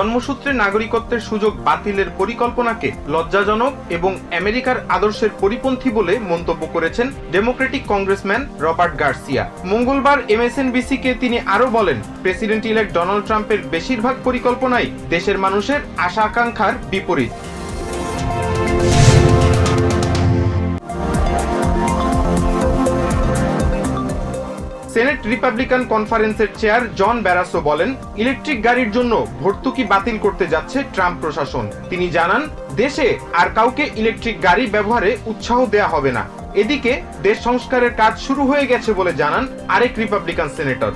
জন্মসূত্রে নাগরিকত্বের সুযোগ বাতিলের পরিকল্পনাকে লজ্জাজনক এবং আমেরিকার আদর্শের পরিপন্থী বলে মন্তব্য করেছেন ডেমোক্রেটিক কংগ্রেসম্যান রবার্ট গার্সিয়া। মঙ্গলবার এমএসএনবিসি কে তিনি আরও বলেন প্রেসিডেন্ট ইলেক্ট ডোনাল্ড ট্রাম্পের বেশিরভাগ পরিকল্পনাই দেশের মানুষের আশা আকাঙ্ক্ষার বিপরীত। সেনেট রিপাবলিকান কনফারেন্সের চেয়ার জন ব্যারাসো বলেন, ইলেকট্রিক গাড়ির জন্য ভর্তুকি বাতিল করতে যাচ্ছে ট্রাম্প প্রশাসন। তিনি জানান, দেশে আর কাউকে ইলেকট্রিক গাড়ি ব্যবহারে উৎসাহ দেয়া হবে না। এদিকে দেশ সংস্কারের কাজ শুরু হয়ে গেছে বলে জানান আরেক republican senator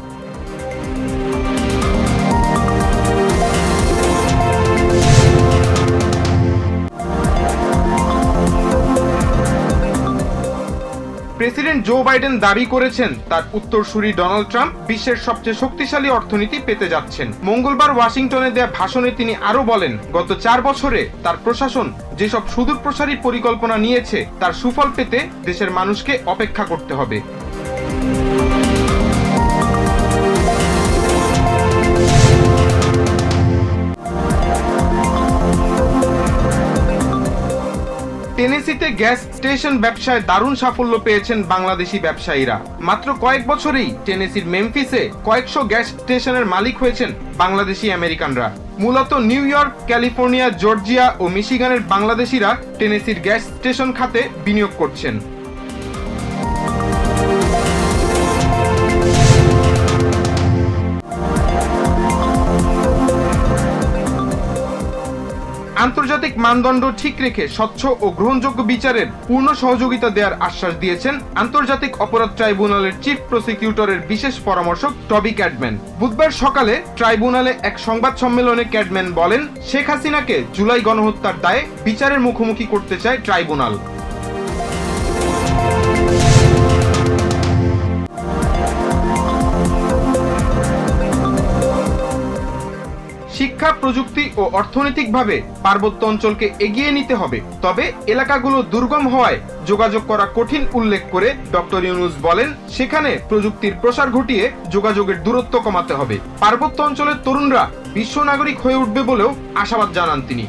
president Joe Biden দাবি করেছেন, তার উত্তরসূরি ডোনাল্ড ট্রাম্প বিশ্বের সবচেয়ে শক্তিশালী অর্থনীতি পেতে যাচ্ছেন। মঙ্গলবার ওয়াশিংটনে দেয়া ভাষণে তিনি আরও বলেন, গত চার বছরে তার প্রশাসন যেসব সুদূর প্রসারী পরিকল্পনা নিয়েছে, তার সুফল পেতে দেশের মানুষকে অপেক্ষা করতে হবে। টেনেসিতে গ্যাস স্টেশন ব্যবসায় দারুণ সাফল্য পেয়েছেন বাংলাদেশি ব্যবসায়ীরা। মাত্র কয়েক বছরেই টেনেসির মেমফিসে কয়েকশো গ্যাস স্টেশনের মালিক হয়েছেন বাংলাদেশি আমেরিকানরা। মূলত নিউ ইয়র্ক, ক্যালিফোর্নিয়া, জর্জিয়া ও মিশিগানের বাংলাদেশিরা টেনেসির গ্যাস স্টেশন খাতে বিনিয়োগ করছেন। আন্তর্জাতিক মানদণ্ড ঠিক রেখে স্বচ্ছ ও গ্রহণযোগ্য বিচারের পূর্ণ সহযোগিতা দেওয়ার আশ্বাস দিয়েছেন আন্তর্জাতিক অপরাধ ট্রাইব্যুনালের চিফ প্রসিকিউটরের বিশেষ পরামর্শক টবি ক্যাডম্যান। বুধবার সকালে ট্রাইব্যুনালে এক সংবাদ সম্মেলনে ক্যাডম্যান বলেন, শেখ হাসিনাকে জুলাই গণহত্যার দায়ে বিচারের মুখোমুখি করতে চায় ট্রাইব্যুনাল। শিক্ষা, প্রযুক্তি ও অর্থনৈতিকভাবে পার্বত্য অঞ্চলকে এগিয়ে নিতে হবে। তবে এলাকাগুলো দুর্গম হওয়ায় যোগাযোগ করা কঠিন উল্লেখ করে ডক্টর ইউনুস বলেন, সেখানে প্রযুক্তির প্রসার ঘটিয়ে যোগাযোগের দূরত্ব কমাতে হবে। পার্বত্য অঞ্চলের তরুণরা বিশ্ব নাগরিক হয়ে উঠবে বলেও আশাবাদ জানান তিনি।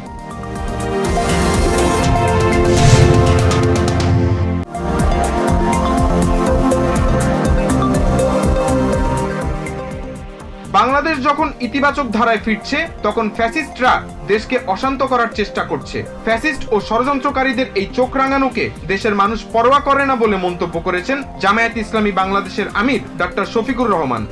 বাংলাদেশ যখন ইতিবাচক ধারায় ফিরছে, তখন ফ্যাসিস্টরা দেশকে অশান্ত করার চেষ্টা করছে। ফ্যাসিস্ট ও ষড়যন্ত্রকারীদের এই চোখ রাঙানোকে দেশের মানুষ পরোয়া করে না বলে মন্তব্য করেছেন জামায়াত ইসলামী বাংলাদেশের আমির ডক্টর শফিকুর রহমান।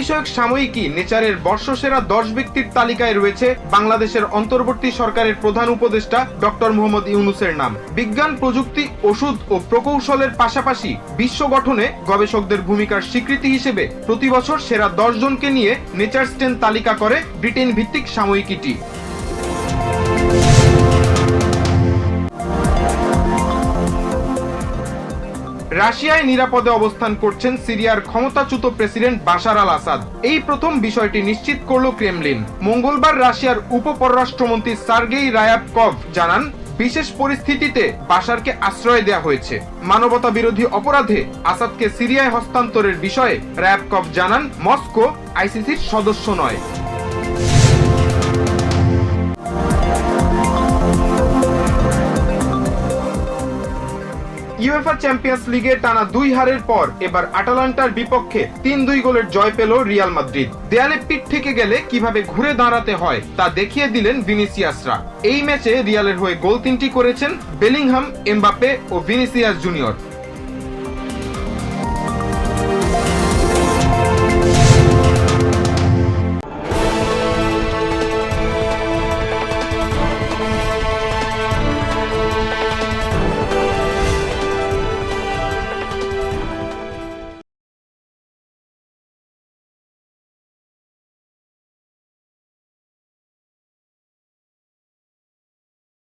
বিষয়ক সাময়িকী নেচারের বর্ষসেরা দশ ব্যক্তির তালিকায় রয়েছে বাংলাদেশের অন্তর্বর্তী সরকারের প্রধান উপদেষ্টা ডক্টর মোহাম্মদ ইউনুসের নাম। বিজ্ঞান, প্রযুক্তি, ওষুধ ও প্রকৌশলের পাশাপাশি বিশ্ব গঠনে গবেষকদের ভূমিকার স্বীকৃতি হিসেবে প্রতি বছর সেরা দশ জনকে নিয়ে নেচার স্টেন তালিকা করে ব্রিটেন ভিত্তিক সাময়িকীটি। রাশিয়ায় নিরাপদে অবস্থান করছেন সিরিয়ার ক্ষমতাচ্যুত প্রেসিডেন্ট বাশার আল আসাদ এই প্রথম বিষয়টি নিশ্চিত করল ক্রেমলিন। মঙ্গলবার রাশিয়ার উপ পররাষ্ট্রমন্ত্রী সার্গেই রায়াবকভ জানান, বিশেষ পরিস্থিতিতে বাশারকে আশ্রয় দেওয়া হয়েছে। মানবতা বিরোধী অপরাধে আসাদকে সিরিয়ায় হস্তান্তরের বিষয়ে রায়াবকভ জানান, মস্কো আইসিসির সদস্য নয়। ইউএফা চ্যাম্পিয়ন্স লিগে টানা দুই হারের পর এবার আটালান্টার বিপক্ষে তিন দুই গোলের জয় পেল রিয়াল মাদ্রিদ। দেয়ালে পিঠ থেকে গেলে কীভাবে ঘুরে দাঁড়াতে হয় তা দেখিয়ে দিলেন ভিনিসিয়াসরা। এই ম্যাচে রিয়ালের হয়ে গোল তিনটি করেছেন বেলিংহাম এমবাপে ও ভিনিসিয়াস জুনিয়র।